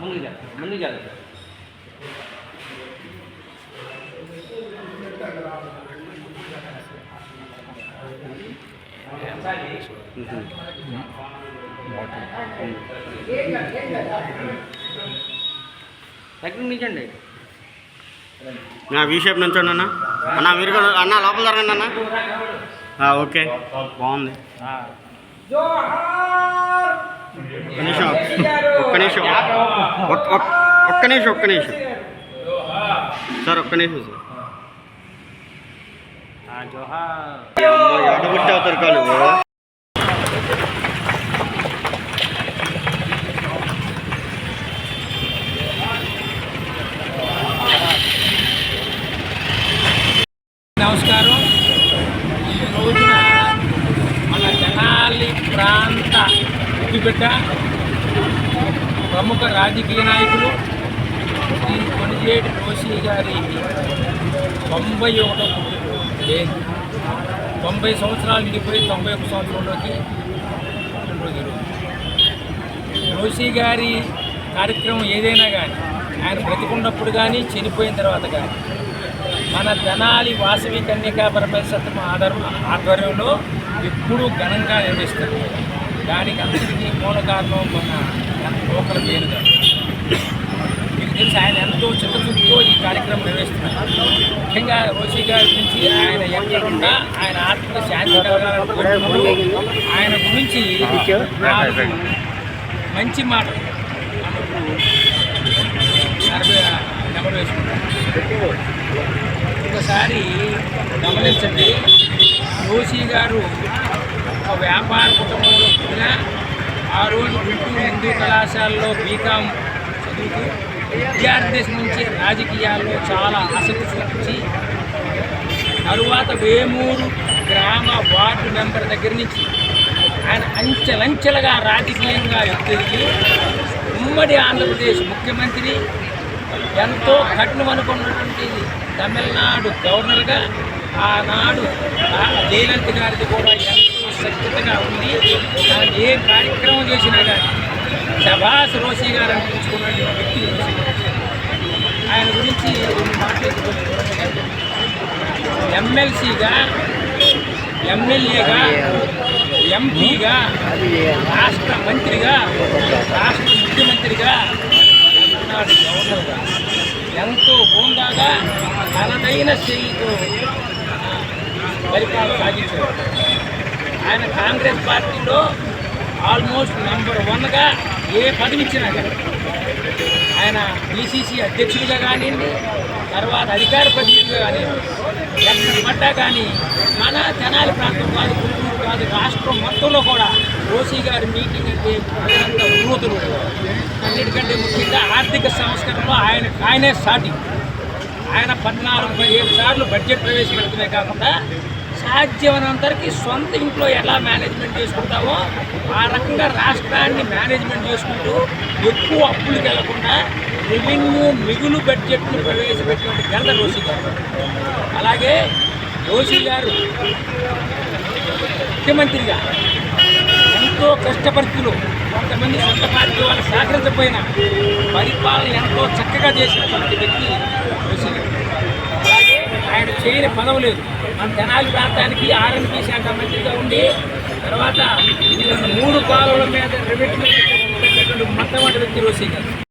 ముందుకు జరగండి ముందుకు నిల్చండి నా వీ షేప్ నుంచోండి అన్న. అన్న మీరు కూడా అన్న లోపల జరగండి అన్న. ఆ, ఓకే. బాగుంది. నిమిషం. ఒక్- ఒక్- ఒక్క నిమిషం ఒక్క నిమిషం. సార్ ఒక్క నిమిషం సార్. ఎడబుట్టి అవుతారు కాదు నమస్కారం. ఈ రోజున మన తెనాలి ప్రాంత ముద్దుబిడ్డ ప్రముఖ రాజకీయ నాయకులు శ్రీ కొనిజేటి రోషి గారి తొంభై ఒకటో లేదు తొంభై సంవత్సరాలు నిండిపోయి తొంభై ఒక సంవత్సరంలోకి పుట్టినరోజు రోషి గారి కార్యక్రమం ఏదైనా కానీ ఆయన బ్రతికున్నప్పుడు కానీ చనిపోయిన తర్వాత కానీ మన తెనాలి వాసవి కన్యకా పరమేశ్వరం ఆధార ఆధ్వర్యంలో ఎప్పుడూ ఘనంగా నిర్వహిస్తారు. దానికి అందరికీ మూల కారణం మన లోకల్ పేరు మీకు తెలిసి ఆయన ఎంతో చిత్తశుద్ధితో ఈ కార్యక్రమం నిర్వహిస్తున్నారు. ముఖ్యంగా రోషి గారి గురించి ఆయన ఎక్కడున్నా ఆయన ఆత్మకు శాంతి కలగాలని ఆయన గురించి మంచి మాట నలభై నెంబర్ వేసుకుంటారు. ఒకసారి గమనించండి జోషి గారు ఒక వ్యాపార కుటుంబం రోజున ఆ రోజు గుంటూరు హిందూ కళాశాలలో బీకాం చదువుతూ విద్యార్థి నుంచి రాజకీయాల్లో చాలా ఆసక్తి చూపించి తరువాత వేమూరు గ్రామ వార్డు మెంబర్ దగ్గర నుంచి ఆయన అంచెలంచెలుగా రాజకీయంగా ఎత్తిరిగి ఉమ్మడి ఆంధ్రప్రదేశ్ ముఖ్యమంత్రి ఎంతో కఠినం అనుకున్నటువంటి తమిళనాడు గవర్నర్గా ఆనాడు జయనంత్ గారిది కూడా ఎంతో శక్తిగా ఉంది. ఏ కార్యక్రమం చేసినా కానీ శభాస్ రోషి గారు అనిపించుకున్నటువంటి వ్యక్తి రోషి ఆయన గురించి మాట్లాడుకుంటున్నాను ఎమ్మెల్సీగా ఎమ్మెల్యేగా ఎంపీగా రాష్ట్ర మంత్రిగా రాష్ట్ర ముఖ్యమంత్రిగా గవర్నర్గా ఎంతో హోందాగా తనదైన శైలితో ఫలితాలు సాధించారు. ఆయన కాంగ్రెస్ పార్టీలో ఆల్మోస్ట్ నెంబర్ వన్గా ఏ పదవి ఇచ్చినా కానీ ఆయన బీసీసీ అధ్యక్షుడిగా కానివ్వండి తర్వాత అధికార ప్రతినిధిగా కానివ్వండి ఎక్కడ పడ్డా కానీ మన తెనాలి ప్రాంతం కాదు గుంటూరు కాదు రాష్ట్రం మొత్తంలో కూడా ఓసీ గారి మీటింగ్ అంటే ప్రజలంత ఉన్నతులు అన్నిటికంటే ముఖ్యంగా ఆర్థిక సంస్కరణలో ఆయన ఆయనే సాటి ఆయన పద్నాలుగు పదిహేను సార్లు బడ్జెట్ ప్రవేశపెడుతున్నాయి కాకుండా సాధ్యమైనంతరికి సొంత ఇంట్లో ఎలా మేనేజ్మెంట్ చేసుకుంటామో ఆ రకంగా రాష్ట్రాన్ని మేనేజ్మెంట్ చేసుకుంటూ ఎక్కువ అప్పులకు వెళ్ళకుండా రెవెన్యూ మిగులు బడ్జెట్ను ప్రవేశపెట్టినటువంటి ఘనత రోషి గారు. అలాగే రోషి గారు ముఖ్యమంత్రిగా ఎంతో కష్టపరిస్థితులు కొంతమంది సొంత పార్టీ వాళ్ళు సహకరించకపోయినా పరిపాలన ఎంతో చక్కగా చేసినటువంటి వ్యక్తి రోషి గారు. ఆయన చేయని పదవి లేదు. మన తెనాలి ప్రాంతానికి ఆర్ఎన్పి శాఖ మంత్రిగా ఉండి తర్వాత మూడు కాలువల మీద రెవెన్యూ మొట్టమొదటి వ్యక్తి రోషి గారు